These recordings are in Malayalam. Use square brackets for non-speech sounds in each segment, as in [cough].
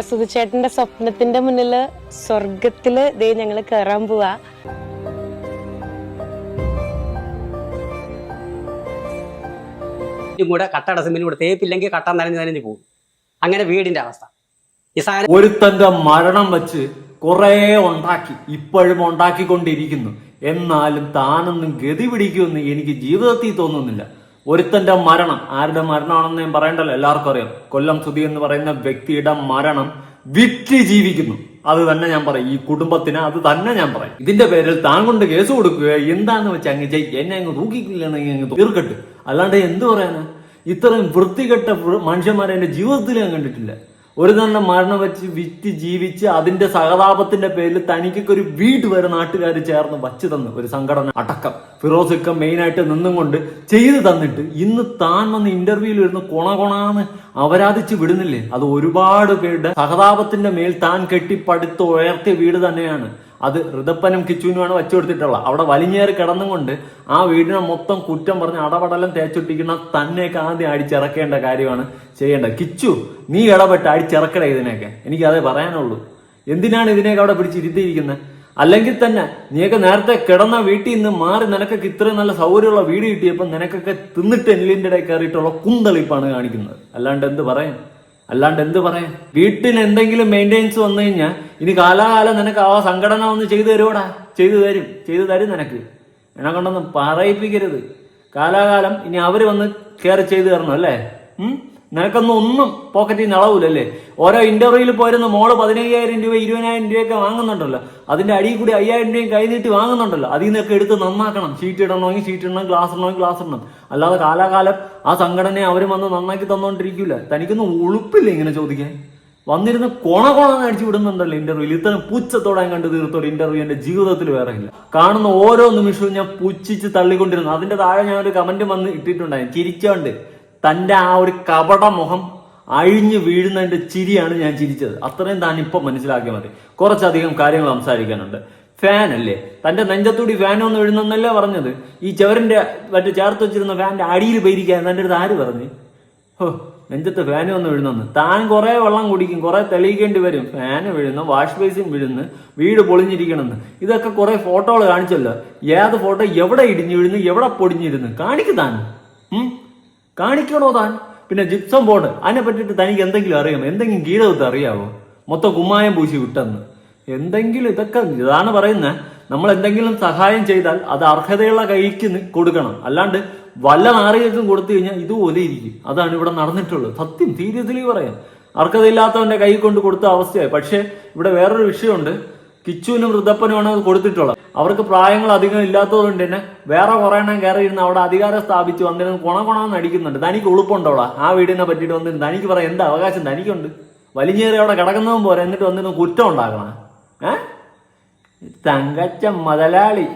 സുധിച്ചേട്ടന്റെ സ്വപ്നത്തിന്റെ മുന്നിൽ സ്വർഗത്തിൽ ദേ ഞങ്ങൾ കയറാൻ പോവാ. കൂടെ കട്ടട സിമെന്റ് കൂടെ തേപ്പില്ലെങ്കിൽ കട്ട നനഞ്ഞ് നനഞ്ഞ് പോകും. അങ്ങനെ വീടിന്റെ അവസ്ഥ. ഈ സാധനം ഒരുത്തന്റെ മരണം വെച്ച് കുറേ ഉണ്ടാക്കി ഇപ്പോഴും ഉണ്ടാക്കിക്കൊണ്ടിരിക്കുന്നു. എന്നാലും താനൊന്നും ഗതി പിടിക്കുമെന്ന് എനിക്ക് ജീവിതത്തിൽ തോന്നുന്നില്ല. ഒരുത്തന്റെ മരണം ആരുടെ മരണമാണെന്ന് ഞാൻ പറയണ്ടല്ലോ എല്ലാവർക്കും അറിയാം. കൊല്ലം സുധി എന്ന് പറയുന്ന വ്യക്തിയുടെ മരണം വിറ്റ് ജീവിക്കുന്നു. അത് തന്നെ ഞാൻ പറയും. ഈ കുടുംബത്തിന് അത് തന്നെ ഞാൻ പറയും. ഇതിന്റെ പേരിൽ താൻ കൊണ്ട് കേസ് കൊടുക്കുക എന്താന്ന് വെച്ചാൽ അങ്ങ് ചെയ്യ് എന്നെ അങ്ങ് തൂക്കിക്കില്ലെന്നെങ്കിൽ അങ്ങ് തീർക്കട്ടെ. അല്ലാണ്ട് എന്ത് പറയാനാ? ഇത്രയും വൃത്തികെട്ട മനുഷ്യന്മാരെ എന്റെ ജീവിതത്തിൽ ഞാൻ കണ്ടിട്ടില്ല. ഒരു തന്നെ മരണം വെച്ച് വിറ്റ് ജീവിച്ച് അതിന്റെ സഹതാപത്തിന്റെ പേരിൽ തനിക്കൊക്കെ ഒരു വീട് വരെ നാട്ടുകാർ ചേർന്ന് വച്ചു തന്നു. ഒരു സംഘടന അടക്കം. ഫിറോസ് ഒക്കെ മെയിൻ ആയിട്ട് നിന്നും കൊണ്ട് ചെയ്തു തന്നിട്ട് ഇന്ന് താൻ വന്ന് ഇന്റർവ്യൂവിൽ ഇരുന്ന് കൊണ കൊണാന്ന് അവരാധിച്ച് വിടുന്നില്ലേ? അത് ഒരുപാട് പേരുടെ സഹതാപത്തിന്റെ മേൽ താൻ കെട്ടിപ്പടുത്ത് ഉയർത്തിയ വീട് തന്നെയാണ്. അത് ഋതപ്പനും കിച്ചുവിനുമാണ് വച്ചു കൊടുത്തിട്ടുള്ളത് അവിടെ വലിഞ്ഞേറി കിടന്നുകൊണ്ട് ആ വീടിനെ മൊത്തം കുറ്റം പറഞ്ഞ് അടപടലം തേച്ചൊട്ടിക്കുന്ന തന്നെയൊക്കെ ആദ്യം അടിച്ചിറക്കേണ്ട കാര്യമാണ് ചെയ്യേണ്ടത്. കിച്ചു നീ ഇടപെട്ട് അടിച്ചിറക്കട ഇതിനെയൊക്കെ. എനിക്ക് അതേ പറയാനുള്ളൂ. എന്തിനാണ് ഇതിനെയൊക്കെ അവിടെ പിടിച്ചിരുത്തിയിരിക്കുന്നത്? അല്ലെങ്കിൽ തന്നെ നീയൊക്കെ നേരത്തെ കിടന്ന വീട്ടിൽ നിന്ന് മാറി നിനക്കൊക്കെ ഇത്രയും നല്ല സൗകര്യമുള്ള വീട് കിട്ടിയപ്പോൾ നിനക്കൊക്കെ തിന്നിട്ട് എല്ലിന്റെ ഇടയിൽ കയറിയിട്ടുള്ള കുന്തളിപ്പാണ് കാണിക്കുന്നത്. അല്ലാണ്ട് എന്ത് പറയാൻ? അല്ലാണ്ട് എന്ത് പറയാൻ? വീട്ടിൽ എന്തെങ്കിലും മെയിന്റെനൻസ് വന്നു കഴിഞ്ഞാൽ ഇനി കാലാകാലം നിനക്ക് ആ സംഘടന ഒന്ന് ചെയ്തു തരുവോടാ? ചെയ്തു തരും. ചെയ്തു തരും നിനക്ക്. എന്നെ കൊണ്ടൊന്നും പറയിപ്പിക്കരുത്. കാലാകാലം ഇനി അവർ വന്ന് കയറി ചെയ്തു തരണം അല്ലേ? നിനക്കൊന്നും ഒന്നും പോക്കറ്റിൽ ഇളവില്ലല്ലേ ഓരോ ഇന്റർവ്യൂയിൽ പോയിരുന്നു മോൾ പതിനയ്യായിരം രൂപ ഇരുപതിനായിരം രൂപയൊക്കെ വാങ്ങുന്നുണ്ടല്ലോ. അതിന്റെ അടിയിൽ കൂടി അയ്യായിരം രൂപയും കൈനീട്ടി വാങ്ങുന്നുണ്ടല്ലോ. അതിൽ നിന്നൊക്കെ എടുത്ത് നന്നാക്കണം. ഷീറ്റ് ഇടണമെങ്കിൽ ഷീറ്റ് ഇടണം ഗ്ലാസ് ഇടണമെങ്കിൽ ഗ്ലാസ് ഇടണം. അല്ലാതെ കാലാകാലം ആ സംഘടനയെ അവർ വന്ന് നന്നാക്കി തന്നോണ്ടിരിക്കൂല. തനിക്കൊന്നും ഉളുപ്പില്ല ഇങ്ങനെ ചോദിക്കാൻ? വന്നിരുന്ന് കൊണ കൊണ അടിച്ചു വിടുന്നുണ്ടല്ലോ ഇന്റർവ്യൂവിൽ ഇത്തരം പുച്ഛത്തോടെ ഞാൻ കണ്ടു ഇന്റർവ്യൂ എന്റെ ജീവിതത്തിൽ വേറെ ഇല്ല. കാണുന്ന ഓരോ നിമിഷവും ഞാൻ പുച്ഛിച്ച് തള്ളിക്കൊണ്ടിരുന്നു. അതിന്റെ താഴെ ഞാൻ ഒരു കമന്റ് വന്ന് ഇട്ടിട്ടുണ്ടായിരുന്നു. ചിരിച്ചോണ്ട്. തന്റെ ആ ഒരു കപട മുഖം അഴിഞ്ഞു വീഴുന്നതിന്റെ ചിരിയാണ് ഞാൻ ചിരിച്ചത്. അത്രയും താൻ ഇപ്പം മനസ്സിലാക്കിയാൽ മതി. കുറച്ചധികം കാര്യങ്ങൾ സംസാരിക്കാനുണ്ട്. ഫാൻ അല്ലേ? തന്റെ നെഞ്ചത്തൂടി ഫാൻ ഒന്ന് എഴുന്നല്ലേ പറഞ്ഞത്? ഈ ചവറിന്റെ മറ്റേ ചേർത്ത് വെച്ചിരുന്ന ഫാന്റെ അടിയിൽ പേരിക്കാൻ തന്റെ അടുത്ത് ആര് പറഞ്ഞു? ഹോ നെഞ്ചത്ത് ഫാൻ ഒന്ന് വീഴുന്നു താൻ കുറെ വെള്ളം കുടിക്കും കുറെ തെളിയിക്കേണ്ടി വരും. ഫാന് വീഴുന്നു വാഷ് ബേസിൻ വീഴുന്നു വീട് പൊളിഞ്ഞിരിക്കണമെന്ന്. ഇതൊക്കെ കുറെ ഫോട്ടോകൾ കാണിച്ചല്ലോ. ഏത് ഫോട്ടോ എവിടെ ഇടിഞ്ഞു വീഴുന്നു എവിടെ പൊടിഞ്ഞിരുന്നു കാണിക്കു താൻ. ഉം? കാണിക്കണോ താൻ? പിന്നെ ജിപ്സം ബോർഡ് അതിനെ പറ്റിയിട്ട് തനിക്ക് എന്തെങ്കിലും അറിയാമോ? എന്തെങ്കിലും ഗീതവത്ത് അറിയാവോ? മൊത്തം കുമ്മായം പൂശി വിട്ടെന്ന്. എന്തെങ്കിലും ഇതൊക്കെ ഇതാണ് പറയുന്നത് നമ്മൾ എന്തെങ്കിലും സഹായം ചെയ്താൽ അത് അർഹതയുള്ള കൈക്ക് കൊടുക്കണം. അല്ലാണ്ട് വല്ല നാറികൾക്കും കൊടുത്തു കഴിഞ്ഞാൽ ഇതുപോലെ ഇരിക്കും അതാണ് ഇവിടെ നടന്നിട്ടുള്ളത്. സത്യം സീരിയസ്ലി പറയാം. അർഹതയില്ലാത്തവന്റെ കൈ കൊണ്ട് കൊടുത്ത അവസ്ഥയായി. പക്ഷേ ഇവിടെ വേറൊരു വിഷയമുണ്ട്. കിച്ചുവിനും വൃദ്ധപ്പനുമാണ് കൊടുത്തിട്ടുള്ളത്. അവർക്ക് പ്രായങ്ങൾ അധികം ഇല്ലാത്തതുകൊണ്ട് തന്നെ വേറെ കുറെ എണ്ണം കയറി ഇരുന്ന് അവിടെ അധികാരം സ്ഥാപിച്ചു. വന്നിരുന്ന് കുണ കുണമെന്ന് അടിക്കുന്നുണ്ട്. തനിക്ക് ഉളുപ്പുണ്ടോടാ? ആ വീടിനെ പറ്റിയിട്ട് വന്നിരുന്ന് തനിക്ക് പറയാം എന്താ അവകാശം? തനിക്കുണ്ട്. വലിഞ്ഞേറി അവിടെ കിടക്കുന്നതും പോരെ. എന്നിട്ട് വന്നിരുന്ന് കുറ്റം ഉണ്ടാക്കണം. ഏ? തങ്കച്ച മുതലാളി.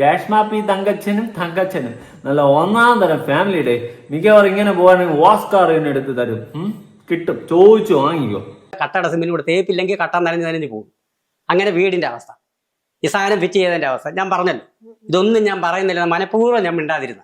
രേഷ്മാപ്പി തങ്കച്ചനും തങ്കച്ചനും. നല്ല ഒന്നാം തരം ഫാമിലിയുടെ മിക്കവാറും ഇങ്ങനെ പോകാണെങ്കിൽ ഓസ്കാർ തന്നെ എടുത്ത് തരും കിട്ടും. ചോദിച്ചു വാങ്ങിക്കോ. കട്ടട കൂടെ തേപ്പില്ലെങ്കിൽ കട്ട നനഞ്ഞ് നനഞ്ഞ് പോകും. അങ്ങനെ വീടിന്റെ അവസ്ഥ. ഈ സാധനം ഫിറ്റ് ചെയ്തതിന്റെ അവസ്ഥ. ഞാൻ പറഞ്ഞല്ലോ. ഇതൊന്നും ഞാൻ പറയുന്നില്ല. മനഃപൂർവം ഞാൻ മിണ്ടാതിരുന്ന.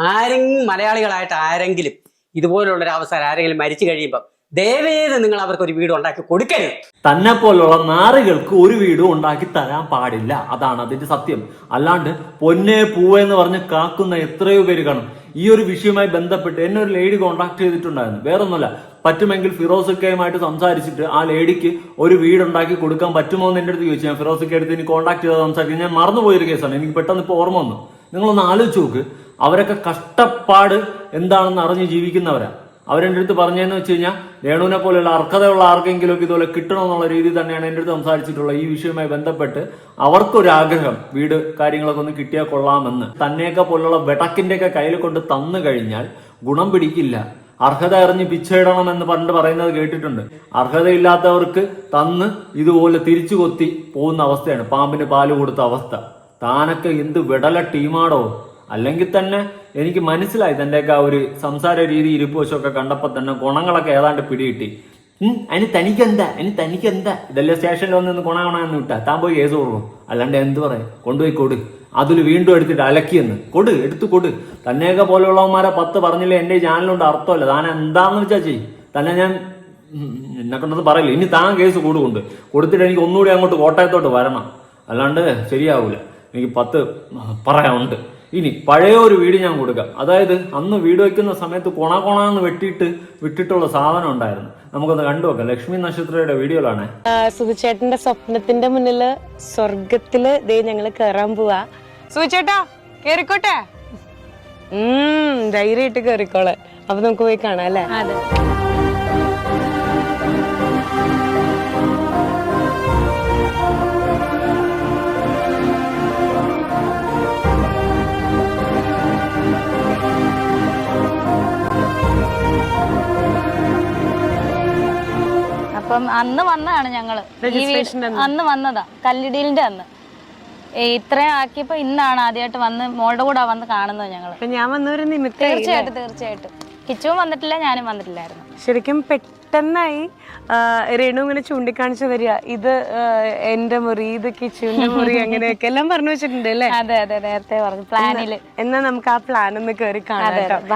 ആരെങ്കിലും മലയാളികളായിട്ട് ആരെങ്കിലും ഇതുപോലുള്ള ഒരു അവസരം ആരെങ്കിലും മരിച്ചു കഴിയുമ്പോൾ ദയവേത് നിങ്ങൾ അവർക്ക് ഒരു വീട് ഉണ്ടാക്കി കൊടുക്കരുത്. തന്നെ പോലുള്ള നാറുകൾക്ക് ഒരു വീടും ഉണ്ടാക്കി തരാൻ പാടില്ല. അതാണ് അതിന്റെ സത്യം. അല്ലാണ്ട് പൊന്നേ പൂവേ എന്ന് പറഞ്ഞ് കാക്കുന്ന എത്രയോ പേര് കാണും. ഈ ഒരു വിഷയവുമായി ബന്ധപ്പെട്ട് എന്നെ ഒരു ലേഡി കോണ്ടാക്ട് ചെയ്തിട്ടുണ്ടായിരുന്നു. വേറൊന്നുമല്ല പറ്റുമെങ്കിൽ ഫിറോസുക്കയുമായിട്ട് സംസാരിച്ചിട്ട് ആ ലേഡിക്ക് ഒരു വീട് ഉണ്ടാക്കി കൊടുക്കാൻ പറ്റുമോ എന്ന് എന്റെ അടുത്ത് ചോദിച്ചു. ഞാൻ ഫിറോസുക്ക അടുത്ത് ഇനി കോണ്ടാക്ട് ചെയ്ത് സംസാരിക്കും. ഞാൻ മറന്നുപോയൊരു കേസാണ്. എനിക്ക് പെട്ടെന്ന് ഇപ്പോൾ ഓർമ്മ വന്നു. നിങ്ങളൊന്ന് ആലോചിച്ച് നോക്ക്. അവരൊക്കെ കഷ്ടപ്പാട് എന്താണെന്ന് അറിഞ്ഞ് ജീവിക്കുന്നവരാ. അവരെന്റെ അടുത്ത് പറഞ്ഞതെന്ന് വെച്ച് കഴിഞ്ഞാൽ രേണുവിനെ പോലെയുള്ള അർഹതയുള്ള ആർക്കെങ്കിലും ഇതുപോലെ കിട്ടണമെന്നുള്ള രീതി തന്നെയാണ് എന്റെ അടുത്ത് സംസാരിച്ചിട്ടുള്ളത് ഈ വിഷയവുമായി ബന്ധപ്പെട്ട് അവർക്കൊരാഗ്രഹം വീട് കാര്യങ്ങളൊക്കെ ഒന്ന് കിട്ടിയാൽ കൊള്ളാമെന്ന്. തന്നെയൊക്കെ പോലുള്ള വെടക്കിന്റെയൊക്കെ കയ്യിൽ കൊണ്ട് തന്നു കഴിഞ്ഞാൽ ഗുണം പിടിക്കില്ല. അർഹത അറിഞ്ഞ് പിച്ചയിടണം എന്ന് പണ്ട് പറയുന്നത് കേട്ടിട്ടുണ്ട്. അർഹതയില്ലാത്തവർക്ക് തന്ന് ഇതുപോലെ തിരിച്ചു കൊത്തി പോകുന്ന അവസ്ഥയാണ് പാമ്പിന് പാൽ കൊടുത്ത അവസ്ഥ. താനൊക്കെ എന്ത് വിടല ടീമാടോ? അല്ലെങ്കിൽ തന്നെ എനിക്ക് മനസ്സിലായി തന്റെയൊക്കെ ആ ഒരു സംസാര രീതി ഇരിപ്പുവശമൊക്കെ കണ്ടപ്പോൾ തന്നെ ഗുണങ്ങളൊക്കെ ഏതാണ്ട് പിടികിട്ടി. അതിന് തനിക്കെന്താ? അതിന് തനിക്കെന്താ? ഇതല്ലേ സ്റ്റേഷനിൽ വന്ന് നിന്ന് ഗുണ ഗുണമെന്ന് വിട്ടാ. താൻ പോയി കേസ് കൊടുക്കും അല്ലാണ്ട് എന്ത് പറയും? കൊണ്ടുപോയി കൊടു. അതിൽ വീണ്ടും എടുത്തിട്ട് അലക്കിയെന്ന്. കൊടു എടുത്തു കൊടു. തന്നെയൊക്കെ പോലെയുള്ളവന്മാരെ പത്ത് പറഞ്ഞില്ലേ? എന്റെ ചാനലുണ്ട് അർത്ഥമല്ല. താൻ എന്താന്ന് വെച്ചാ ചെയ്യും തന്നെ ഞാൻ എന്നെ കൊണ്ടത് പറയില്ല. ഇനി താൻ കേസ് കൂടുകൊണ്ട്. കൊടുത്തിട്ട് എനിക്ക് ഒന്നുകൂടി അങ്ങോട്ട് കോട്ടയത്തോട്ട് വരണം. അല്ലാണ്ട് ശരിയാവൂല. എനിക്ക് പത്ത് പറയാനുണ്ട്. ഇനി പഴയ ഒരു വീട് ഞാൻ കൊടുക്കാം. അതായത് അന്ന് വീട് വയ്ക്കുന്ന സമയത്ത് കൊണ കൊണാന്ന് വെട്ടിയിട്ട് വിട്ടിട്ടുള്ള സാധനം ഉണ്ടായിരുന്നു. നമുക്കൊന്ന് കണ്ടുവെക്കാം ലക്ഷ്മി നക്ഷത്രയുടെ വീഡിയോയിലാണ്. സുഖിച്ചേട്ടന്റെ സ്വപ്നത്തിന്റെ മുന്നിൽ സ്വർഗത്തിൽ ദേ ഞങ്ങൾ കേറാൻ പോവാ. സുഖിച്ചേട്ടാ കേറിക്കോട്ടെ? ഉം ധൈര്യമായിട്ട് കേറിക്കോളെ. അപ്പൊ നമുക്ക് പോയി കാണാം അല്ലേ? അതെ. അപ്പം അന്ന് വന്നതാണ് ഈ വീട് അന്ന്. വന്നതാ. കല്ലിടീലിന്റെ അന്ന്. ഇത്രയും ആക്കിയപ്പോ ഇന്നാണ് ആദ്യമായിട്ട് വന്ന് മോളുടെ കൂടെ വന്ന് കാണുന്നത് ഞങ്ങൾ. ഞാൻ വന്നൊരു നിമിത്തം തീർച്ചയായിട്ടും തീർച്ചയായിട്ടും. കിച്ചുവും വന്നിട്ടില്ല ഞാനും വന്നിട്ടില്ലായിരുന്നു. ശരിക്കും പെട്ടെന്നായി രേണു ഇങ്ങനെ ചൂണ്ടിക്കാണിച്ചു വരിക. ഇത് എന്റെ മുറി ഇത് കിച്ചുവിന്റെ മുറി [laughs] അങ്ങനെയൊക്കെ എല്ലാം പറഞ്ഞു വെച്ചിട്ടുണ്ട് അല്ലേ? അതെ അതെ നേരത്തെ പറഞ്ഞു പ്ലാനിൽ. എന്നാ നമുക്ക് ആ പ്ലാൻ ഒന്ന് കേറി കാണാം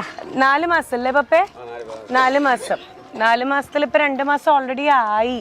നാല് മാസം അല്ലേ പപ്പേ? നാല് മാസം. നാല് മാസത്തിൽ ഇപ്പൊ രണ്ട് മാസം ഓൾറെഡി ആയി.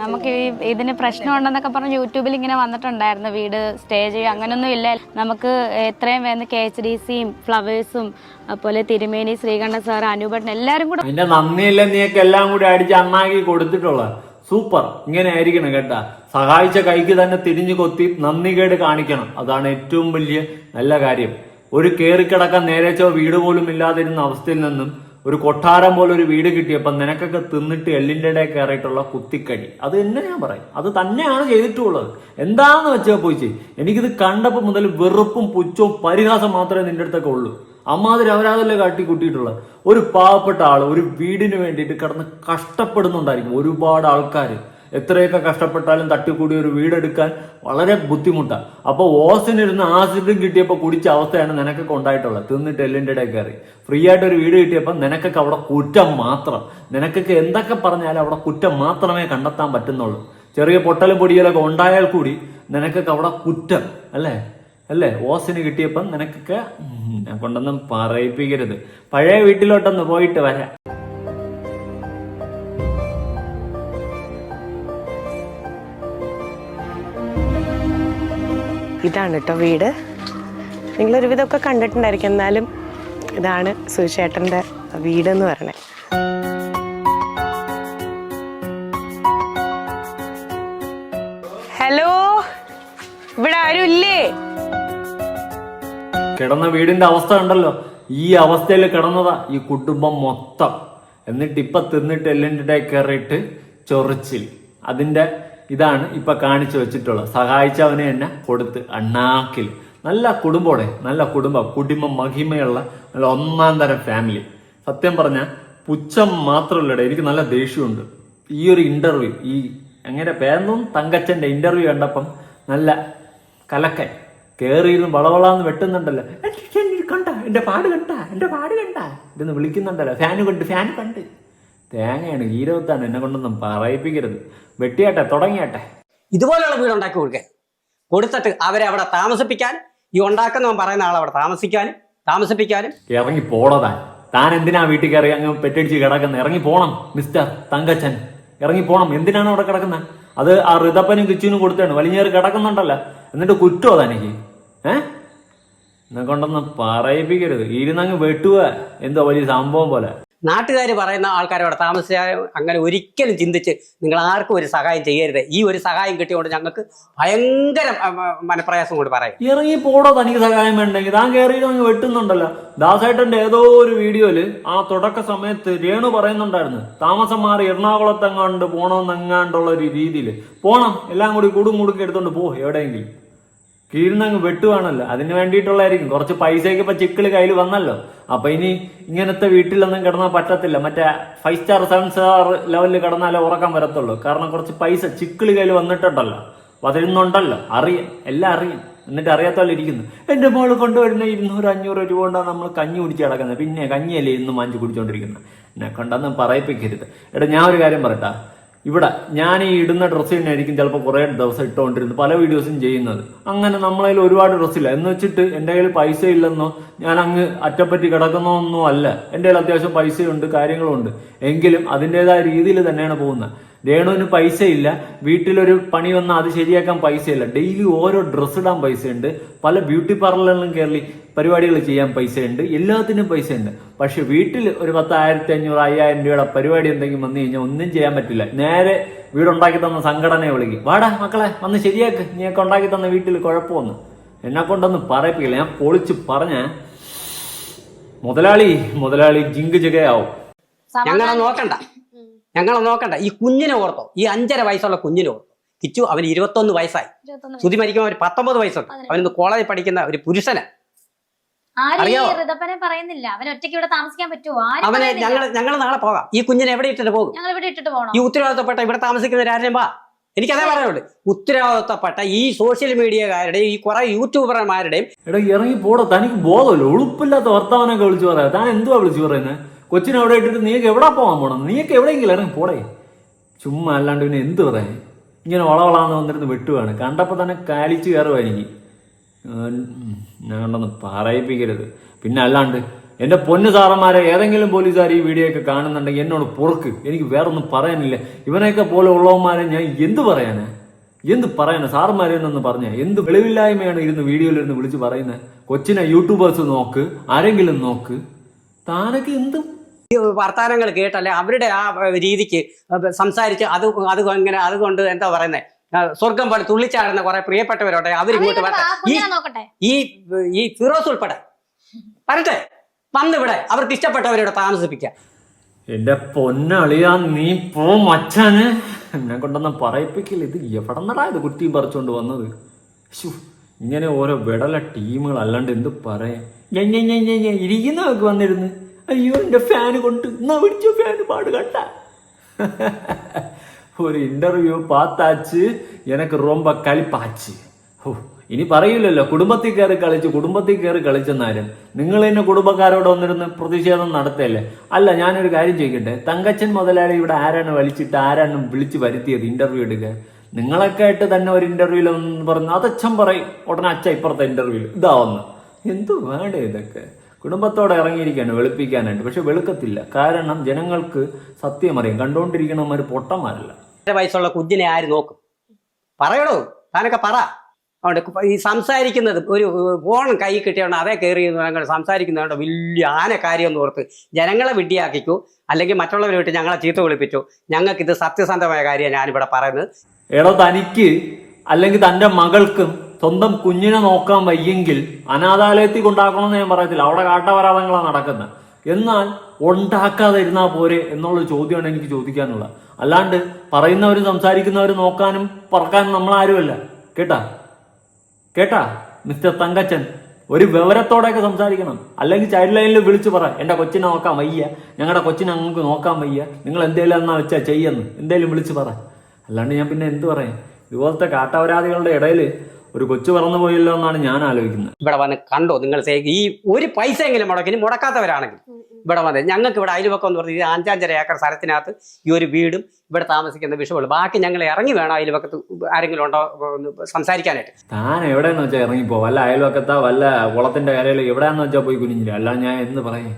നമുക്ക് ഈ ഇതിന് പ്രശ്നമുണ്ടെന്നൊക്കെ പറഞ്ഞ് യൂട്യൂബിൽ ഇങ്ങനെ വന്നിട്ടുണ്ടായിരുന്നു. വീട് സ്റ്റേ ചെയ്യുക അങ്ങനൊന്നും ഇല്ല. നമുക്ക് എത്രയും വേണ്ട കെ എച്ച് ഡി സിയും ഫ്ലവേഴ്സും അതുപോലെ തിരുമേനി ശ്രീകണ്ഠ സാർ അനുഭട്ടൻ എല്ലാരും കൂടെ അതിന്റെ നന്ദിയില്ല? നീയൊക്കെ എല്ലാം കൂടി അടിച്ച് അണ്ണാക്കി കൊടുത്തിട്ടുള്ള സൂപ്പർ. ഇങ്ങനെ ആയിരിക്കണം കേട്ടാ. സഹായിച്ച കൈക്ക് തന്നെ തിരിഞ്ഞു കൊത്തി നന്ദി കേട് കാണിക്കണം. അതാണ് ഏറ്റവും വലിയ നല്ല കാര്യം. ഒരു കേറിക്കിടക്കാൻ നേരെച്ചോ വീട് പോലും ഇല്ലാതിരുന്ന അവസ്ഥയിൽ നിന്നും ഒരു കൊട്ടാരം പോലെ ഒരു വീട് കിട്ടിയപ്പോൾ നിനക്കൊക്കെ തിന്നിട്ട് എല്ലിന്റെ ഇടയിൽ കയറിയിട്ടുള്ള കുത്തിക്കടി അത് തന്നെ ഞാൻ പറയും. അത് തന്നെയാണ് ചെയ്തിട്ടുള്ളത്. എന്താണെന്ന് വെച്ചാൽ പോയി ചെയ്യും എനിക്കിത് കണ്ടപ്പോൾ മുതൽ വെറുപ്പും പുച്ഛവും പരിഹാസം മാത്രമേ നിന്റെ അടുത്തൊക്കെ ഉള്ളൂ. അമ്മാതിരി അവരാതല്ലേ കാട്ടി കൂട്ടിയിട്ടുള്ളത്? ഒരു പാവപ്പെട്ട ആൾ ഒരു വീടിന് വേണ്ടിയിട്ട് കിടന്ന് കഷ്ടപ്പെടുന്നുണ്ടായിരിക്കും ഒരുപാട് ആൾക്കാർ എത്രയൊക്കെ കഷ്ടപ്പെട്ടാലും തട്ടിക്കൂടി ഒരു വീടെടുക്കാൻ വളരെ ബുദ്ധിമുട്ടാണ് അപ്പോൾ ഓസിനിരുന്ന് ആസിഡും കിട്ടിയപ്പോൾ കുടിച്ച അവസ്ഥയാണ് നിനക്കൊക്കെ ഉണ്ടായിട്ടുള്ളത്. തിന്നിട്ട് എല്ലിന്റെ ഇടയിൽ കയറി. ഫ്രീ ആയിട്ട് ഒരു വീട് കിട്ടിയപ്പോൾ നിനക്കൊക്കെ അവിടെ കുറ്റം മാത്രം. നിനക്കൊക്കെ എന്തൊക്കെ പറഞ്ഞാലും അവിടെ കുറ്റം മാത്രമേ കണ്ടെത്താൻ പറ്റുന്നുള്ളൂ. ചെറിയ പൊട്ടലും പൊടിയലൊക്കെ ഉണ്ടായാൽ കൂടി നിനക്കൊക്കെ അവിടെ കുറ്റം അല്ലേ? അല്ലേ? ഓസിന് കിട്ടിയപ്പം നിനക്കൊക്കെ കൊണ്ടൊന്നും പറയിപ്പിക്കരുത്. പഴയ വീട്ടിലോട്ടൊന്ന് പോയിട്ട് വരാം. ഇതാണ് കേട്ടോ വീട്. നിങ്ങൾ ഒരുവിധമൊക്കെ കണ്ടിട്ടുണ്ടായിരിക്കും. എന്നാലും ഇതാണ് സുശേട്ടന്റെ വീട് എന്ന് പറയണേ ഹലോ? ഇവിടെ ആരും ഇല്ലേ? കിടന്ന വീടിന്റെ അവസ്ഥ ഉണ്ടല്ലോ. ഈ അവസ്ഥയിൽ കിടന്നതാ ഈ കുടുംബം മൊത്തം. എന്നിട്ട് ഇപ്പൊ തിന്നിട്ട് എല്ലിന്റെ കയറിയിട്ട് ചൊറിച്ചിൽ. അതിന്റെ ഇതാണ് ഇപ്പൊ കാണിച്ചു വെച്ചിട്ടുള്ളത്. സഹായിച്ചവനെ തന്നെ കൊടുത്ത് അണ്ണാക്കിൽ. നല്ല കുടുംബോടെ നല്ല കുടുംബം കുടുംബം മഹിമയുള്ള നല്ല ഒന്നാം തരം ഫാമിലി സത്യം പറഞ്ഞ പുച്ഛം മാത്രമല്ലടേ എനിക്ക് നല്ല ദേഷ്യമുണ്ട്. ഈ ഒരു ഇന്റർവ്യൂ ഈ എങ്ങനെ പേരൊന്നും തങ്കച്ചന്റെ ഇന്റർവ്യൂ കണ്ടപ്പം നല്ല കലക്കൻ കേറിയിരുന്ന് വളവളാന്ന് വെട്ടുന്നുണ്ടല്ലോ. "എടി, കണ്ട? എന്റെ പാട് കണ്ട? എന്റെ പാട് കണ്ട? ഇതെന്ന് വിളിക്കുന്നുണ്ടല്ലോ. ഫാന് കണ്ട് ഫാൻ കണ്ട്. തേങ്ങയാണ് ഈരവത്താണ് എന്നെ കൊണ്ടൊന്നും പറയിപ്പിക്കരുത്. വെട്ടിയാട്ടെ തുടങ്ങിയാട്ടെ. ഇതുപോലെയുള്ള വീട് ഉണ്ടാക്കി കൊടുക്കാൻ. കൊടുത്തിട്ട് അവരെ അവിടെ താമസിപ്പിക്കാൻ ഈ ഉണ്ടാക്കുന്നവൻ പറയുന്ന ആൾ അവിടെ താമസിക്കാനും താമസിപ്പിക്കാനും. ഇറങ്ങി പോണതാ താൻ. എന്തിനാ വീട്ടിൽ കയറി അങ്ങ് പെറ്റടിച്ച് കിടക്കുന്നത് ഇറങ്ങി പോണം മിസ്റ്റർ തങ്കച്ചൻ. ഇറങ്ങി പോണം. എന്തിനാണ് അവിടെ കിടക്കുന്നത് അത് ആ ഋതപ്പനും കിച്ചുവിനും കൊടുത്താണ്. വലിഞ്ഞേറി കിടക്കുന്നുണ്ടല്ലോ. എന്നിട്ട് കുറ്റോ തനിക്ക് ഏ? എന്നെ കൊണ്ടൊന്നും പറയിപ്പിക്കരുത്. ഇരുന്നങ്ങ് വെട്ടുക എന്തോ വലിയ സംഭവം പോലെ. നാട്ടുകാർ പറയുന്ന ആൾക്കാരോട് താമസിച്ചാൽ അങ്ങനെ ഒരിക്കലും ചിന്തിച്ച് നിങ്ങൾ ആർക്കും ഒരു സഹായം ചെയ്യരുത്. ഈ ഒരു സഹായം കിട്ടിയോണ്ട് ഞങ്ങൾക്ക് ഭയങ്കര മനപ്രയാസം കൊണ്ട് പറയും. ഇറങ്ങി പോടോ തനിക്ക് സഹായം വേണ്ടെങ്കിൽ. താൻ കയറി അങ്ങ് വെട്ടുന്നുണ്ടല്ലോ. ദാസേട്ടന്റെ ഏതോ ഒരു വീഡിയോയിൽ ആ തുടക്ക സമയത്ത് രേണു പറയുന്നുണ്ടായിരുന്നു. താമസം മാറി എറണാകുളത്തെങ്ങാണ്ട് പോണമെന്നെങ്ങാണ്ടുള്ള ഒരു രീതിയിൽ പോണം. എല്ലാം കൂടി കൂടും മുടുക്കി എടുത്തോണ്ട് പോ എവിടെയെങ്കിലും. കീഴ്ന്നങ്ങ് വെട്ടുവാണല്ലോ. അതിന് വേണ്ടിയിട്ടുള്ളതായിരിക്കും. കുറച്ച് പൈസയൊക്കെ ഇപ്പൊ ചിക്കിൾ കയ്യിൽ വന്നല്ലോ. അപ്പൊ ഇനി ഇങ്ങനത്തെ വീട്ടിലൊന്നും കിടന്നാൽ പറ്റത്തില്ല. മറ്റേ ഫൈവ് സ്റ്റാർ സെവൻ സ്റ്റാർ ലെവലിൽ കിടന്നാലേ ഉറക്കം വരത്തുള്ളൂ. കാരണം കുറച്ച് പൈസ ചിക്കിൾ കയ്യിൽ വന്നിട്ടുണ്ടല്ലോ. വരുന്നുണ്ടല്ലോ അറിയാം എല്ലാം അറിയാം. എന്നിട്ട് അറിയാത്തല്ലോ ഇരിക്കുന്നു. എന്റെ മോൾ കൊണ്ടുവരുന്ന ഇരുന്നൂറ് അഞ്ഞൂറ് രൂപ കൊണ്ടാണ് നമ്മൾ കഞ്ഞി കുടിച്ച് കിടക്കുന്നത്. പിന്നെ കഞ്ഞിയല്ലേ ഇന്നും വാങ്ങിച്ച് കുടിച്ചോണ്ടിരിക്കുന്നത്? എന്നെ കൊണ്ടൊന്നും പറയിപ്പിക്കരുത്. എടാ ഞാൻ ഒരു കാര്യം പറയട്ടാ. ഇവിടെ ഞാൻ ഈ ഇടുന്ന ഡ്രസ്സ് തന്നെയായിരിക്കും ചിലപ്പോൾ കുറേ ദിവസം ഇട്ടുകൊണ്ടിരുന്നത് പല വീഡിയോസും ചെയ്യുന്നത്. അങ്ങനെ നമ്മളതിൽ ഒരുപാട് ഡ്രസ്സില്ല എന്ന് വെച്ചിട്ട് എന്റെ കയ്യിൽ പൈസ ഇല്ലെന്നോ ഞാൻ അങ്ങ് അറ്റപ്പറ്റി കിടക്കുന്നോ ഒന്നും അല്ല. എന്റെ കയ്യിൽ അത്യാവശ്യം പൈസയുണ്ട് കാര്യങ്ങളുണ്ട്. എങ്കിലും അതിന്റെതായ രീതിയിൽ തന്നെയാണ് പോകുന്നത്. രേണുവിന് പൈസയില്ല. വീട്ടിലൊരു പണി വന്നാൽ അത് ശരിയാക്കാൻ പൈസയില്ല. ഡെയിലി ഓരോ ഡ്രസ്സ് ഇടാൻ പൈസയുണ്ട്. പല ബ്യൂട്ടി പാർലറിലും കയറി പരിപാടികൾ ചെയ്യാൻ പൈസയുണ്ട്. എല്ലാത്തിനും പൈസയുണ്ട്. പക്ഷെ വീട്ടിൽ ഒരു പത്തായിരത്തി അഞ്ഞൂറ് അയ്യായിരം രൂപയുടെ പരിപാടി എന്തെങ്കിലും വന്നു കഴിഞ്ഞാൽ ഒന്നും ചെയ്യാൻ പറ്റില്ല. നേരെ വീടുണ്ടാക്കി തന്ന സംഘടനയെ വിളിക്കും. വാടാ മക്കളെ വന്ന് ശരിയാക്ക്. നീയൊക്കെ ഉണ്ടാക്കി തന്ന വീട്ടിൽ കുഴപ്പമൊന്നും. എന്നെ കൊണ്ടൊന്നും പറയിപ്പിക്കില്ല. ഞാൻ പൊളിച്ച് പറഞ്ഞ മുതലാളി മുതലാളി ജിങ്ക് ജഗയാവും. നോക്കണ്ട. ഞങ്ങളെ നോക്കണ്ട. ഈ കുഞ്ഞിനെ ഓർത്തോ. ഈ അഞ്ചര വയസ്സുള്ള കുഞ്ഞിനെ ഓർത്തോ. കിച്ചു അവന് ഇരുപത്തൊന്ന് വയസ്സായി. ശ്രുതി മരിക്കുമ്പോൾ അവർ പത്തൊമ്പത് വയസ്സുണ്ട്. അവനിന്ന് കോളേജിൽ പഠിക്കുന്ന ഒരു പുരുഷന്. പറയുന്നില്ല. അവൻ ഒറ്റയ്ക്ക് ഇവിടെ താമസിക്കാൻ പറ്റുമോ അവനെ. ഞങ്ങൾ ഞങ്ങൾ നാളെ പോകാം. ഈ കുഞ്ഞിനെ എവിടെ ഇട്ടിട്ട് പോകും? ഞങ്ങൾ ഇവിടെ ഇട്ടിട്ട് പോകണം. ഈ ഉത്തരവാദിത്തപ്പെട്ട ഇവിടെ താമസിക്കുന്ന താമസിക്കുന്നവരാരും വാ. എനിക്കതേ പറയാനുള്ളൂ. ഉത്തരവാദിത്തപ്പെട്ട ഈ സോഷ്യൽ മീഡിയക്കാരുടെയും ഈ കുറെ യൂട്യൂബർമാരുടെയും എടാ ഇറങ്ങി പോടാ. തനിക്ക് ബോധമല്ലോ. ഉളുപ്പില്ലാത്ത വർത്തമാനമൊക്കെ വിളിച്ചു പറയാ. താൻ എന്തുവാ വിളിച്ചു പറയുന്നത് കൊച്ചിനെ അവിടെ ഇട്ടിട്ട് നീക്ക് എവിടെ പോകാൻ പോണം നീക്ക് എവിടെയെങ്കിലും ഇറങ്ങി പോടേ. ചുമ്മാ അല്ലാണ്ട് പിന്നെ എന്ത് പറയാൻ ഇങ്ങനെ വളവളാന്ന് വന്നിരുന്ന് വെട്ടുവാണ്. കണ്ടപ്പോൾ തന്നെ കാലിച്ച് കയറുമായിരിക്കും ഞാൻ കണ്ടൊന്ന് പറയിപ്പിക്കരുത്. പിന്നെ അല്ലാണ്ട് എന്റെ പൊന്നു സാറന്മാരെ ഏതെങ്കിലും പോലീസുകാർ ഈ വീഡിയോ ഒക്കെ കാണുന്നുണ്ടെങ്കിൽ എന്നോട് പൊറുക്ക്. എനിക്ക് വേറൊന്നും പറയാനില്ല. ഇവനെയൊക്കെ പോലെ ഉള്ളവന്മാരെ ഞാൻ എന്ത് പറയാനാ? എന്ത് പറയാനാ? സാറന്മാരെ എന്നൊന്ന് പറഞ്ഞ. എന്ത് വെളിവില്ലായ്മയാണ് ഇരുന്ന് വീഡിയോയിൽ ഇരുന്ന് വിളിച്ച് പറയുന്നത് കൊച്ചിനെ യൂട്യൂബേഴ്സ് നോക്ക് ആരെങ്കിലും നോക്ക്. താനൊക്കെ എന്ത് വർത്തമാനങ്ങൾ കേട്ടല്ലേ അവരുടെ ആ രീതിക്ക് സംസാരിച്ച് അത് അത് ഇങ്ങനെ അതുകൊണ്ട് എന്താ പറയുന്നത് സ്വർഗം പോലെ തുള്ളിച്ചാടുന്ന കുറെ പ്രിയപ്പെട്ടവരോട്ടെ അവർ ഇങ്ങോട്ട് വരട്ടെ. ഈ ഈ ഈ ഫിറോസ് ഉൾപ്പെടെ. വരട്ടെ. വന്നിവിടെ അവർക്ക് ഇഷ്ടപ്പെട്ടവരോട് താമസിപ്പിക്കാം. എന്റെ പൊന്നളിയാ നീ പോ മച്ചാന്. എന്നെ കൊണ്ടൊന്നും പറയിപ്പിക്കില്ല. ഇത് എവിടെന്നടാ ഇത് കുറ്റിയും പറിച്ചുകൊണ്ട് വന്നത്? ഇങ്ങനെ ഓരോ വിടല ടീമുകൾ അല്ലാണ്ട് എന്ത് പറയാ? ഞാൻ ഞാൻ ഞാൻ ഞാൻ ഞാൻ ഇരിക്കുന്നവർക്ക് വന്നിരുന്ന്. അയ്യോ എന്റെ ഫാന് കൊണ്ട്. എന്നാ പിടിച്ച ഫാന് പാട് കണ്ട. ഒരു ഇന്റർവ്യൂ പാത്താച്ച് എനക്ക് റൊമ്പ കളിപ്പാച്ച്. ഓ ഇനി പറയില്ലല്ലോ കുടുംബത്തിൽ കയറി കളിച്ച് കുടുംബത്തിൽ കയറി കളിച്ചെന്നാലും. നിങ്ങൾ തന്നെ കുടുംബക്കാരോട് വന്നിരുന്ന് പ്രതിഷേധം നടത്തല്ലേ? അല്ല ഞാനൊരു കാര്യം ചോദിക്കട്ടെ. തങ്കച്ചൻ മുതലാളി ഇവിടെ ആരാണ് വലിച്ചിട്ട് ആരാണ് വിളിച്ച് വരുത്തിയത് ഇന്റർവ്യൂ എടുക്കുക നിങ്ങളൊക്കെ ആയിട്ട് തന്നെ ഒരു ഇന്റർവ്യൂവിൽ ഒന്ന് പറഞ്ഞു അതച്ഛൻ പറയും. ഉടനെ അച്ഛ ഇപ്പുറത്തെ ഇന്റർവ്യൂവിൽ ഇതാവുന്നു എന്തു വേണ്ട ഇതൊക്കെ? കുടുംബത്തോടെ ഇറങ്ങിയിരിക്കുകയാണ് വെളുപ്പിക്കാനായിട്ട്. പക്ഷെ വെളുക്കത്തില്ല. കാരണം ജനങ്ങൾക്ക് സത്യം അറിയാം. കണ്ടുകൊണ്ടിരിക്കണമാർ പൊട്ടന്മാരല്ല. ഒന്നര വയസ്സുള്ള കുഞ്ഞിനെ ആര് നോക്കും? പറയണോ താനൊക്കെ പറ. അതുകൊണ്ട് ഈ സംസാരിക്കുന്നത് ഒരു ഫോൺ കൈ കിട്ടിയോണ്ട് അതേ കയറി സംസാരിക്കുന്നതുകൊണ്ട് വലിയ ആന കാര്യമെന്ന് ഓർത്ത് ജനങ്ങളെ വിഡ്ഢിയാക്കിക്കൂ. അല്ലെങ്കിൽ മറ്റുള്ളവരെ വിട്ട് ഞങ്ങളെ ചീത്ത വിളിപ്പിച്ചു. ഞങ്ങൾക്ക് ഇത് സത്യസന്ധമായ കാര്യമാണ് ഞാനിവിടെ പറയുന്നത്. എടോ തനിക്ക് അല്ലെങ്കിൽ തന്റെ മകൾക്കും സ്വന്തം കുഞ്ഞിനെ നോക്കാൻ വയ്യെങ്കിൽ അനാഥാലയത്തിൽ കൊണ്ടാക്കണമെന്ന് ഞാൻ പറയത്തില്ല. അവിടെ കാട്ടവരാതങ്ങളാണ് നടക്കുന്നത്. എന്നാൽ ഉണ്ടാക്കാതെ ഇരുന്നാ പോരെ എന്നുള്ള ചോദ്യമാണ് എനിക്ക് ചോദിക്കാനുള്ളത്. അല്ലാണ്ട് പറയുന്നവരും സംസാരിക്കുന്നവരും നോക്കാനും പറക്കാനും നമ്മളാരുമല്ല. കേട്ടാ? കേട്ടാ? മിസ്റ്റർ തങ്കച്ചൻ ഒരു വിവരത്തോടെയൊക്കെ സംസാരിക്കണം. അല്ലെങ്കിൽ ചൈൽഡ് ലൈനിൽ വിളിച്ചു പറ എന്റെ കൊച്ചിനെ നോക്കാൻ വയ്യ. ഞങ്ങളുടെ കൊച്ചിനെ അങ്ങക്ക് നോക്കാൻ വയ്യ. നിങ്ങൾ എന്തേലും എന്നാ വെച്ചാ ചെയ്യുന്നു. എന്തേലും വിളിച്ചു പറ. അല്ലാണ്ട് ഞാൻ പിന്നെ എന്ത് പറയാം ഇതുപോലത്തെ കാട്ടവരാധികളുടെ ഇടയിൽ ഒരു കൊച്ചു പറന്നു പോയല്ലോ എന്നാണ് ഞാൻ ആലോചിക്കുന്നത്. ഇവിടെ വന്ന് കണ്ടോ നിങ്ങൾ ഈ ഒരു പൈസ എങ്കിലും മുടക്കിന് മുടക്കാത്തവരാണെങ്കിൽ. ഇവിടെ വന്ന് ഞങ്ങൾക്ക് ഇവിടെ അയൽവക്കം എന്ന് പറഞ്ഞാൽ അഞ്ചാഞ്ചര ഏക്കർ സ്ഥലത്തിനകത്ത് ഈ ഒരു വീടും ഇവിടെ താമസിക്കുന്ന വിഷയമുള്ളൂ ബാക്കി ഞങ്ങൾ ഇറങ്ങി വേണം അയൽവക്കത്ത് ആരെങ്കിലും ഉണ്ടോ സംസാരിക്കാനായിട്ട്. താൻ എവിടെയെന്ന് വെച്ചാൽ ഇറങ്ങിപ്പോ? വല്ല അയൽവക്കത്താ വല്ല കുളത്തിന്റെ കരയിൽ എവിടെയാന്ന് വെച്ചാൽ പോയി കുഞ്ഞില്ല അല്ല ഞാൻ എന്ന് പറയും?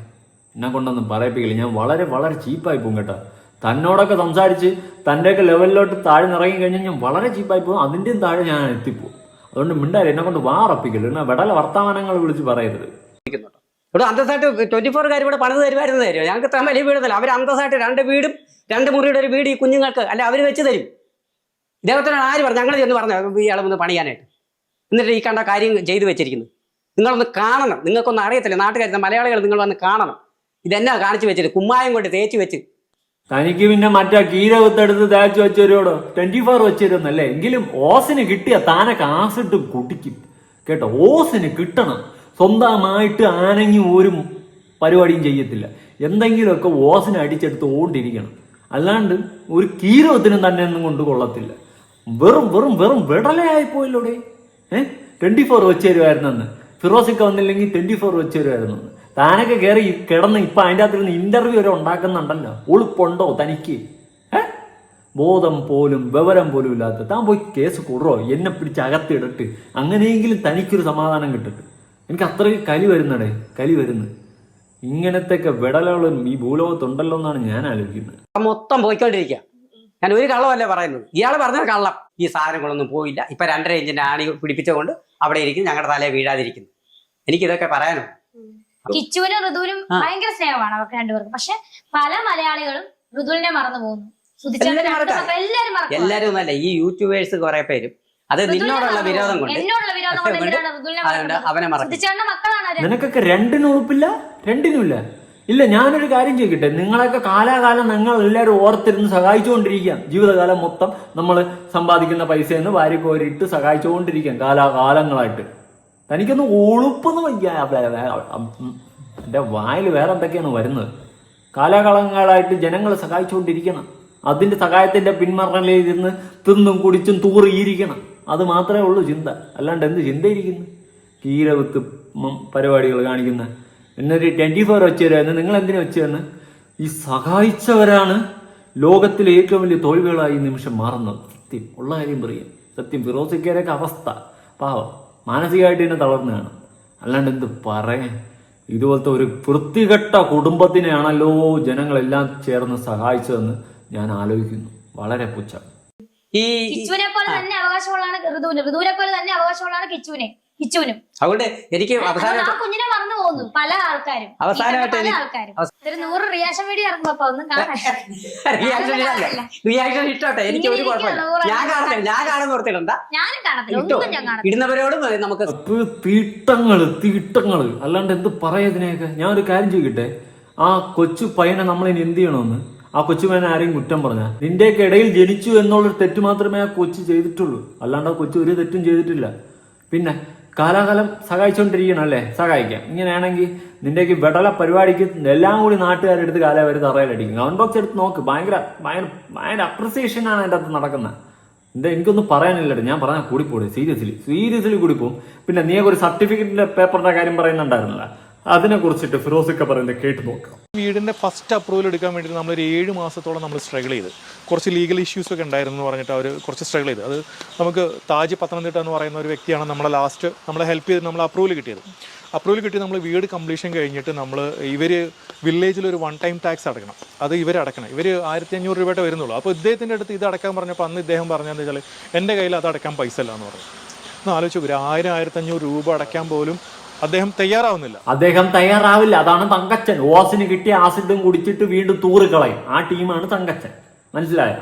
എന്നെ കൊണ്ടൊന്നും പറയിപ്പിക്കില്ല. ഞാൻ വളരെ വളരെ ചീപ്പായി പോകും കേട്ടോ. തന്നോടൊക്കെ സംസാരിച്ച് തന്റെയൊക്കെ ലെവലിലോട്ട് താഴെ ഇറങ്ങി കഴിഞ്ഞാൽ ഞാൻ വളരെ ചീപ്പായി പോകും അതിന്റെയും താഴെ ഞാൻ എത്തിപ്പോകും അതുകൊണ്ട് മിണ്ടാരി എന്നെ കൊണ്ട് വാറപ്പിക്കില്ല എന്നാ വിടല വർത്തമാനങ്ങൾ വിളിച്ച് പറയരുത്. ഇവിടെ അന്തസ്സായിട്ട് ട്വന്റി ഫോറുകാർ ഇവിടെ പണിത് തരുമായിരുന്നു തരും ഞങ്ങൾക്ക് ഇത്ര വലിയ അവർ അന്തസ്സായിട്ട് രണ്ട് വീടും രണ്ട് മുറിയുടെ ഒരു വീട് ഈ കുഞ്ഞുങ്ങൾക്ക് അല്ല അവർ വെച്ച് തരും. ഇദ്ദേഹത്തിനാണ് ആര് പറഞ്ഞു ഞങ്ങൾ ചെന്ന് പറഞ്ഞു ഇയാളെ ഒന്ന് പണിയാനായിട്ട്. എന്നിട്ട് ഈ കണ്ട കാര്യം ചെയ്തു വെച്ചിരിക്കുന്നു. നിങ്ങളൊന്ന് കാണണം. നിങ്ങൾക്കൊന്നും അറിയത്തില്ല. നാട്ടുകാർ മലയാളികൾ നിങ്ങൾ വന്ന് കാണണം. ഇതെന്നാ കാണിച്ചു വെച്ചിട്ട് കുമ്മായം കൊണ്ട് തേച്ച് വെച്ച് തനിക്ക് പിന്നെ മറ്റേ കീര കുത്തെടുത്ത് തേച്ച് വെച്ചവരോടോ ട്വന്റി ഫോർ വെച്ചിരുന്നല്ലേ? എങ്കിലും ഓസിന് കിട്ടിയ താനൊക്കെ ആസിഡ് കുടിക്കും. കേട്ടോ? ഓസിന് കിട്ടണം. സ്വന്തമായിട്ട് ആനങ്ങി ഒരു പരിപാടിയും ചെയ്യത്തില്ല. എന്തെങ്കിലുമൊക്കെ ഓസിനെ അടിച്ചെടുത്ത് ഓണ്ടിരിക്കണം അല്ലാണ്ട് ഒരു കീരവത്തിനും തന്നെ ഒന്നും കൊണ്ട് കൊള്ളത്തില്ല. വെറും വെറും വെറും വിടലയായി പോയല്ലോടെ ഏഹ് ട്വന്റി ഫോർ വെച്ച് തരുമായിരുന്നെന്ന് ഫിറോസിക്ക വന്നില്ലെങ്കിൽ ട്വന്റി ഫോർ വെച്ച് തരുമായിരുന്നു താനൊക്കെ കയറി കിടന്ന് ഇപ്പൊ അതിന്റെ അകത്തിരുന്ന് ഇന്റർവ്യൂ വരെ ഉണ്ടാക്കുന്നുണ്ടല്ലോ. ഉളുപ്പുണ്ടോ തനിക്ക്? ബോധം പോലും വിവരം പോലും ഇല്ലാത്ത താൻ പോയി കേസ് കൊടുറോ എന്നെ പിടിച്ച് അകത്തിടട്ട്. അങ്ങനെയെങ്കിലും തനിക്കൊരു സമാധാനം കിട്ടട്ട്. എനിക്ക് അത്രയ്ക്ക് കലി വരുന്നടേ കലി വരുന്നു. ഇങ്ങനത്തെയൊക്കെ വിടലുകളും ഈ ഭൂലോകത്തുണ്ടല്ലോ എന്നാണ് ഞാൻ ആലോചിക്കുന്നത്. മൊത്തം പോയിക്കൊണ്ടിരിക്കുക ഞാൻ ഒരു കള്ളമല്ലേ പറയുന്നത്? ഇയാൾ പറഞ്ഞ കള്ളം. ഈ സാധനങ്ങളൊന്നും പോയില്ല. ഇപ്പൊ രണ്ടര ഇഞ്ചിന്റെ ആണി പിടിപ്പിച്ചുകൊണ്ട് അവിടെ ഇരിക്കും ഞങ്ങളുടെ തലയെ വീഴാതിരിക്കുന്നു. എനിക്കിതൊക്കെ പറയാനുണ്ട്. കിച്ചുവിനും ഋതുവിനും ഭയങ്കര സ്നേഹമാണ് അവർക്ക് രണ്ടുപേർക്കും. പക്ഷെ പല മലയാളികളും ഋതുവിനെ മറന്നു പോകുന്നു. എല്ലാരും അല്ല ഒന്നല്ല ഈ യൂട്യൂബേഴ്സ് കുറെ പേരും. അത് നിന്നോടുള്ള വിരോധം. കൊണ്ട്. അവനെ നിനക്കൊക്കെ രണ്ടിനും ഉറപ്പില്ല രണ്ടിനുമില്ല? ഇല്ല ഞാനൊരു കാര്യം ചോദിക്കട്ടെ. നിങ്ങളൊക്കെ കാലാകാലം നിങ്ങൾ എല്ലാവരും ഓർത്തിരുന്ന് സഹായിച്ചുകൊണ്ടിരിക്കാം ജീവിതകാലം മൊത്തം നമ്മൾ സമ്പാദിക്കുന്ന പൈസ എന്ന് വാരി കോരിയിട്ട് സഹായിച്ചുകൊണ്ടിരിക്കാം കാലാകാലങ്ങളായിട്ട്. തനിക്കൊന്ന് ഒളുപ്പെന്ന് വയ്യ എന്റെ വായിൽ വേറെ എന്തൊക്കെയാണ് വരുന്നത്? കാലാകാലങ്ങളായിട്ട് ജനങ്ങൾ സഹായിച്ചുകൊണ്ടിരിക്കണം. അതിന്റെ സഹായത്തിന്റെ പിന്മറലിൽ ഇരുന്ന് തിന്നും കുടിച്ചും തൂറിയിരിക്കണം അത് മാത്രമേ ഉള്ളൂ ചിന്ത. അല്ലാണ്ട് എന്ത് ചിന്തയിരിക്കുന്നു? കീരവിത്ത് പരിപാടികൾ കാണിക്കുന്ന എന്നൊരു ട്വന്റി ഫോർ വെച്ച് തരുമായിരുന്നു നിങ്ങൾ എന്തിനു വെച്ച് തന്നെ ഈ സഹായിച്ചവരാണ് ലോകത്തിലെ ഏറ്റവും വലിയ തോൽവികളായി നിമിഷം മാറുന്നത്. സത്യം. ഉള്ള കാര്യം പറയാം. സത്യം. ഫിറോസിക്കാരൊക്കെ അവസ്ഥ. പാവം. മാനസികമായിട്ട് എന്നെ തളർന്നാണ് അല്ലാണ്ട് എന്ത് പറയാൻ ഇതുപോലത്തെ ഒരു വൃത്തികെട്ട കുടുംബത്തിനെയാണല്ലോ ജനങ്ങളെല്ലാം ചേർന്ന് സഹായിച്ചതെന്ന് ഞാൻ ആലോചിക്കുന്നു. വളരെ പുച്ഛ. ഈ കിച്ചുവിനെ പോലെ തന്നെ അവകാശമുള്ളതാണ് ഋതുവിന്. ഋതുവിനെ പോലെ തന്നെ അവകാശമുള്ളതാണ് കിച്ചുവിനെ. കിച്ചുവിനും അതുകൊണ്ട് എനിക്ക് അവസാനം കുഞ്ഞിനെ മറന്നു പോകുന്നു പല ആൾക്കാരും. അവസാനമായിട്ട് പല ആൾക്കാരും. ഒരു നൂറ് റിയാക്ഷൻ വീഡിയോ ഇറങ്ങുമ്പോ ഒന്നും കാണാൻ റിയാക്ഷൻ റിയാക്ഷൻ ഇട്ടോട്ടെ. എനിക്ക് ഒരു കുഴപ്പമില്ല. ഞാൻ കാണത്തില്ല. ഞാൻ കാണുന്ന ഓർത്തിടണ്ട ഞാനും കാണത്തില്ല. ഒന്നും ഞാൻ കാണത്തില്ല. ഇടുന്നവരോടും നമുക്ക് തീട്ടങ്ങൾ തീട്ടങ്ങൾ. അല്ലാണ്ട് എന്ത് പറയതിനെയൊക്കെ ഞാൻ ഒരു കാര്യം ചോദിക്കട്ടെ? ആ കൊച്ചു പയ്യനെ നമ്മൾ ഇനി എന്ത് ചെയ്യണമെന്ന്? ആ കൊച്ചു പയ്യനെ ആരെയും കുറ്റം പറഞ്ഞ? നിന്റെയൊക്കെ ഇടയിൽ ജനിച്ചു എന്നുള്ളൊരു തെറ്റ് മാത്രമേ ആ കൊച്ചു ചെയ്തിട്ടുള്ളൂ. അല്ലാണ്ട് ആ കൊച്ചു ഒരു തെറ്റും ചെയ്തിട്ടില്ല. പിന്നെ കാലാകാലം സഹായിച്ചുകൊണ്ടിരിക്കണം അല്ലേ? സഹായിക്കാം. ഇങ്ങനെയാണെങ്കിൽ നിന്റെയൊക്കെ വിടല പരിപാടിക്ക് എല്ലാം കൂടി നാട്ടുകാരുടെ അടുത്ത് കാലം കാലാവര് തറയിലടിക്കും. കമന്റ് ബോക്സ് എടുത്ത് നോക്ക്. ഭയങ്കര ഭയങ്കര ഭയങ്കര അപ്രിസിയേഷൻ ആണ് അതിന്റെ അകത്ത് നടക്കുന്നത് എന്താ എനിക്കൊന്നും പറയാനില്ലട്ടോ ഞാൻ പറഞ്ഞാൽ കൂടി കൂടിപ്പോടെ സീരിയസ്ലി സീരിയസ്ലി കൂടി പോകും പിന്നെ നീ ഒരു സർട്ടിഫിക്കറ്റിന്റെ പേപ്പറിന്റെ കാര്യം പറയുന്നുണ്ടായിരുന്നില്ല. അതിനെ കുറിച്ചിട്ട് ഫിറോസിക്ക പറയുന്നത് കേട്ട് നോക്കാം. വീടിന്റെ ഫസ്റ്റ് അപ്രൂവൽ എടുക്കാൻ വേണ്ടിയിട്ട് നമ്മളൊരു ഏഴ് മാസത്തോളം നമ്മൾ സ്ട്രഗിൾ ചെയ്ത്. കുറച്ച് ലീഗൽ ഇഷ്യൂസ് ഒക്കെ ഉണ്ടായിരുന്നു എന്ന് പറഞ്ഞിട്ട് അവർ കുറച്ച് സ്ട്രഗിൾ ചെയ്ത്. അത് നമുക്ക് താജ് പത്തനംതിട്ട എന്ന് പറയുന്ന ഒരു വ്യക്തിയാണ് നമ്മളെ ലാസ്റ്റ് നമ്മളെ ഹെൽപ്പ് ചെയ്ത് നമ്മൾ അപ്രൂവൽ കിട്ടിയത്. അപ്രൂവൽ കിട്ടി നമ്മൾ വീട് കംപ്ലീഷൻ കഴിഞ്ഞിട്ട് നമ്മൾ ഇവർ വില്ലേജിൽ ഒരു വൺ ടൈം ടാക്സ് അടക്കണം. അത് ഇവർ അടക്കണം. ഇവർ ആയിരത്തി അഞ്ഞൂറ് രൂപയുടെ വരുന്നുള്ളൂ. അപ്പോൾ ഇദ്ദേഹത്തിന്റെ അടുത്ത് ഇത് അടക്കാൻ പറഞ്ഞപ്പോൾ അന്ന് ഇദ്ദേഹം പറഞ്ഞതെന്ന് വെച്ചാൽ എന്റെ കയ്യിൽ അത് അടക്കാൻ പൈസ ഇല്ല എന്ന് പറഞ്ഞു. ഒന്ന് ആലോചിച്ച് ഒരു ആയിരം ആയിരത്തഞ്ഞൂറ് രൂപ അടയ്ക്കാൻ പോലും അദ്ദേഹം തയ്യാറാവുന്നില്ല. അദ്ദേഹം തയ്യാറാവില്ല. അതാണ് തങ്കച്ചൻ. ഓസിന് കിട്ടിയ ആസിഡും കുടിച്ചിട്ട് വീണ്ടും തൂറി കളയും. ആ ടീമാണ് തങ്കച്ചൻ. മനസ്സിലായോ?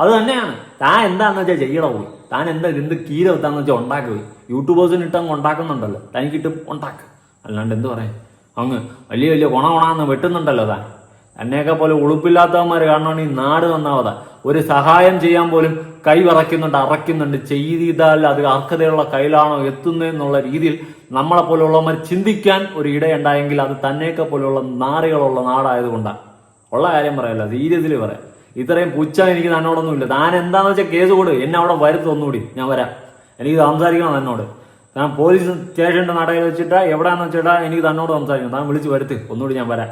അത് തന്നെയാണ്. താൻ എന്താന്ന് വെച്ചാൽ ചെയ്യണ പോയി. താൻ എന്താ എന്ത് കീര വെത്താന്ന് വെച്ചാൽ ഉണ്ടാക്കി പോയി. യൂട്യൂബേഴ്സിന് ഇട്ടങ്ങ് ഉണ്ടാക്കുന്നുണ്ടല്ലോ. തനിക്കിട്ട് ഉണ്ടാക്ക്. അല്ലാണ്ട് എന്ത് പറയാം? അങ്ങ് വലിയ വലിയ ഗുണ ഗുണാന്ന് വെട്ടുന്നുണ്ടല്ലോ താൻ. എന്നെയൊക്കെ പോലെ ഉളുപ്പില്ലാത്തവന്മാർ കാണണമെങ്കിൽ നാട് നന്നാവതാ. ഒരു സഹായം ചെയ്യാൻ പോലും കൈ വിറയ്ക്കുന്നുണ്ട് അറയ്ക്കുന്നുണ്ട്. ചെയ്താൽ അത് അർഹതയുള്ള കയ്യിലാണോ എത്തുന്നതെന്നുള്ള രീതിയിൽ നമ്മളെ പോലെയുള്ളവർ ചിന്തിക്കാൻ ഒരു ഇടയുണ്ടായെങ്കിൽ അത് തന്നെയൊക്കെ പോലെയുള്ള നാറികളുള്ള നാടായതുകൊണ്ടാണ്. ഉള്ള കാര്യം പറയല്ല സീരിയസ്ലി പറയാം. ഇത്രയും പുച്ഛ എനിക്ക് തന്നോടൊന്നുമില്ല. താൻ എന്താണെന്ന് വെച്ചാൽ കേസ് കൊടു എന്നെ അവിടെ വരുത്തൊന്നുകൂടി ഞാൻ വരാം. എനിക്ക് സംസാരിക്കണം എന്നോട്. ഞാൻ പോലീസ് സ്റ്റേഷന്റെ നടയിൽ വെച്ചിട്ടാ എവിടെയാന്ന് വെച്ചിട്ടാ എനിക്ക് തന്നോട് സംസാരിക്കണം. താൻ വിളിച്ച് വരുത്ത്. ഒന്നുകൂടി ഞാൻ വരാം.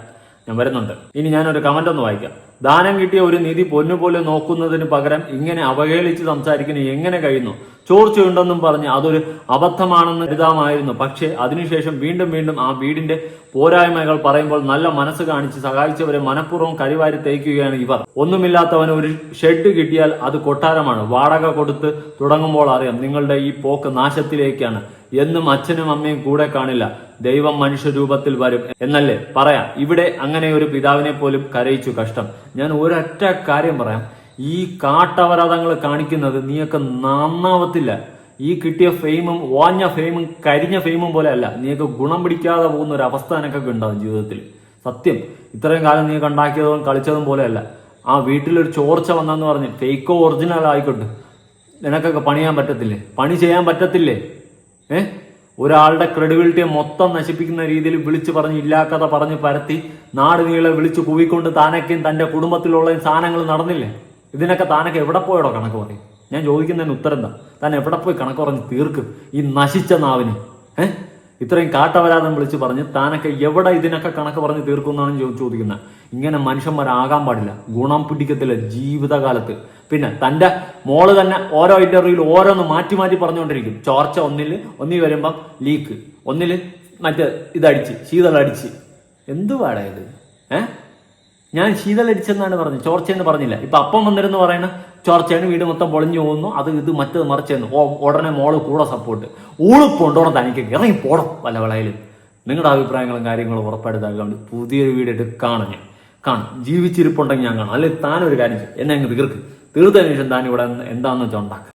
ഞാൻ വരുന്നുണ്ട്. ഇനി ഞാനൊരു കമന്റ് ഒന്ന് വായിക്കാം. ദാനം കിട്ടിയ ഒരു നിധി പൊന്നുപോലെ നോക്കുന്നതിന് പകരം ഇങ്ങനെ അവഹേളിച്ച് സംസാരിക്കുന്ന. എങ്ങനെ കഴിയുന്നു? ചോർച്ചയുണ്ടെന്നും പറഞ്ഞ് അതൊരു അബദ്ധമാണെന്ന് എഴുതാമായിരുന്നു പക്ഷേ അതിനുശേഷം വീണ്ടും വീണ്ടും ആ വീടിന്റെ പോരായ്മകൾ പറയുമ്പോൾ നല്ല മനസ്സ് കാണിച്ച് സഹായിച്ചവരെ മനഃപൂർവം കരിവാരി തേക്കുകയാണ് ഇവർ. ഒന്നുമില്ലാത്തവന് ഒരു ഷെഡ് കിട്ടിയാൽ അത് കൊട്ടാരമാണ്. വാടക കൊടുത്ത് തുടങ്ങുമ്പോൾ അറിയാം നിങ്ങളുടെ ഈ പോക്ക് നാശത്തിലേക്കാണ്. എന്നും അച്ഛനും അമ്മയും കൂടെ കാണില്ല. ദൈവം മനുഷ്യരൂപത്തിൽ വരും എന്നല്ലേ? പറയാം. ഇവിടെ അങ്ങനെ ഒരു പിതാവിനെ പോലും കരയിച്ചു. കഷ്ടം. ഞാൻ ഒരൊറ്റ കാര്യം പറയാം. ഈ കാട്ടവരാധങ്ങൾ കാണിക്കുന്നത് നീയൊക്കെ നന്നാവത്തില്ല. ഈ കിട്ടിയ ഫെയിമും ഓഞ്ഞ ഫെയിമും കരിഞ്ഞ ഫെയിമും പോലെ അല്ല. നീയൊക്കെ ഗുണം പിടിക്കാതെ പോകുന്ന ഒരു അവസ്ഥ എനക്കൊക്കെ ഉണ്ടാവും ജീവിതത്തിൽ. സത്യം. ഇത്രയും കാലം നീ ഉണ്ടാക്കിയതും കളിച്ചതും പോലെയല്ല ആ വീട്ടിലൊരു ചോർച്ച വന്നെന്ന് പറഞ്ഞ് ഫേക്കോ ഒറിജിനൽ ആയിക്കോട്ടെ. നിനക്കൊക്കെ പണിയാൻ പറ്റത്തില്ലേ? പണി ചെയ്യാൻ പറ്റത്തില്ലേ? ഏ? ഒരാളുടെ ക്രെഡിബിലിറ്റിയെ മൊത്തം നശിപ്പിക്കുന്ന രീതിയിൽ വിളിച്ചു പറഞ്ഞ് ഇല്ലാക്കഥ പറഞ്ഞ് പരത്തി നാട് നീളെ വിളിച്ചു കൂവിക്കൊണ്ട് താനൊക്കെയും തന്റെ കുടുംബത്തിലുള്ള സാധനങ്ങൾ നടന്നില്ലേ? ഇതിനൊക്കെ താനൊക്കെ എവിടെ പോയടോ കണക്ക് പറയും? ഞാൻ ചോദിക്കുന്നതിന് ഉത്തരം എന്താ? താൻ എവിടെ പോയി കണക്ക് പറഞ്ഞ് തീർക്കും ഈ നശിച്ച നാവിന്? ഏഹ് ഇത്രയും കാട്ടവരാതം വിളിച്ച് പറഞ്ഞ് താനൊക്കെ എവിടെ ഇതിനൊക്കെ കണക്ക് പറഞ്ഞ് തീർക്കും എന്നാണ് ചോ- ചോദിക്കുന്നത്. ഇങ്ങനെ മനുഷ്യന്മാരാകാൻ പാടില്ല. ഗുണം പിടിക്കത്തില്ല ജീവിതകാലത്ത്. പിന്നെ തന്റെ മോൾ തന്നെ ഓരോ ഇന്റർവ്യൂവിൽ ഓരോന്ന് മാറ്റി മാറ്റി പറഞ്ഞുകൊണ്ടിരിക്കും. ചോർച്ച ഒന്നിൽ ഒന്നിൽ വരുമ്പം ലീക്ക് ഒന്നിൽ മറ്റേ ഇതടിച്ച് ശീതളടിച്ച്. എന്തുവാടാ ഇത്? ഏഹ് ഞാൻ ശീതളടിച്ചെന്നാണ് പറഞ്ഞത്. ചോർച്ചയെന്ന് പറഞ്ഞില്ല. ഇപ്പൊ അപ്പം വന്നിരുന്നു പറയണ ചോർച്ചയാണ് വീട് മൊത്തം പൊളിഞ്ഞു പോകുന്നു. അത് ഇത് മറ്റത് മറിച്ചെന്ന്. ഓ ഉടനെ മോൾ കൂടെ സപ്പോർട്ട് ഊളിപ്പോണ്ടോണം തനിക്ക് ഇറങ്ങി പോണം വല്ല വിളയിൽ നിങ്ങളുടെ അഭിപ്രായങ്ങളും കാര്യങ്ങളും ഉറപ്പായിട്ട് പുതിയൊരു വീഡിയോ എടുക്കാണ് ഞാൻ. കാണും. ജീവിച്ചിരിപ്പുണ്ടെങ്കിൽ ഞാൻ കാണും. അല്ലെങ്കിൽ താനൊരു കാര്യം എന്നെ അങ്ങ് തീർക്ക് ശേഷം താൻ ഇവിടെ എന്താണെന്ന് വെച്ചാൽ ഉണ്ടാക്കുക.